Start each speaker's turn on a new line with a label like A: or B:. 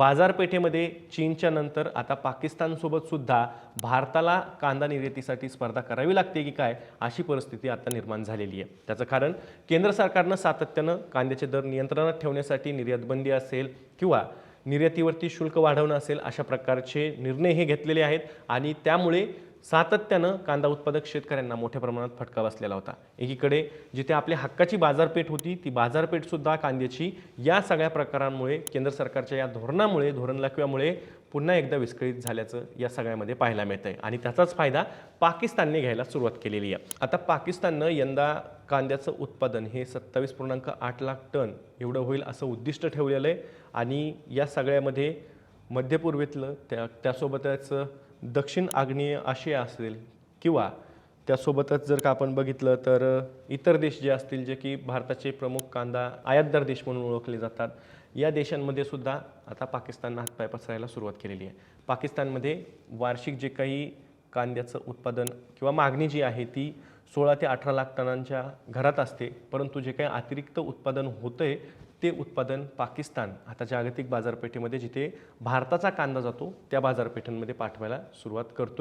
A: बाजारपेठेमध्ये चीनच्या नंतर आता पाकिस्तानसोबत सुद्धा भारताला कांदा निर्यातीसाठी स्पर्धा करावी लागते की काय अशी परिस्थिती आता निर्माण झालेली आहे. त्याचं कारण केंद्र सरकारनं सातत्यानं कांद्याचे दर नियंत्रणात ठेवण्यासाठी निर्यातबंदी असेल किंवा निर्यातीवरती शुल्क वाढवणं असेल अशा प्रकारचे निर्णय हे घेतलेले आहेत आणि त्यामुळे सातत्यानं कांदा उत्पादक शेतकऱ्यांना मोठ्या प्रमाणात फटका बसलेला होता. एकीकडे जिथे आपल्या हक्काची बाजारपेठ होती ती बाजारपेठसुद्धा कांद्याची या सगळ्या प्रकारांमुळे केंद्र सरकारच्या या धोरणामुळे धोरण लाखव्यामुळे पुन्हा एकदा विस्कळीत झाल्याचं या सगळ्यामध्ये पाहायला मिळतं आहे आणि त्याचाच फायदा पाकिस्तानने घ्यायला सुरुवात केलेली आहे. आता पाकिस्ताननं यंदा कांद्याचं उत्पादन हे सत्तावीस पूर्णांक आठ लाख टन एवढं होईल असं उद्दिष्ट ठेवलेलं आहे. आणि या सगळ्यामध्ये मध्यपूर्वेतलं त्या त्यासोबतच दक्षिण आग्नेय आशिया असेल किंवा त्यासोबतच जर का आपण बघितलं तर इतर देश जे असतील जे की भारताचे प्रमुख कांदा आयातदार देश म्हणून ओळखले जातात या देशांमध्ये सुद्धा आता पाकिस्ताननं हातपाय पसरायला सुरुवात केलेली आहे. पाकिस्तानमध्ये वार्षिक जे काही कांद्याचं उत्पादन किंवा मागणी जी आहे ती सोळा ते अठरा लाख टनांच्या घरात असते. परंतु जे काही अतिरिक्त उत्पादन होतं आहे ते उत्पादन पाकिस्तान आता जागतिक बाजारपेठेमध्ये जिथे भारताचा कांदा जातो त्या बाजारपेठांमध्ये पाठवायला सुरुवात करतो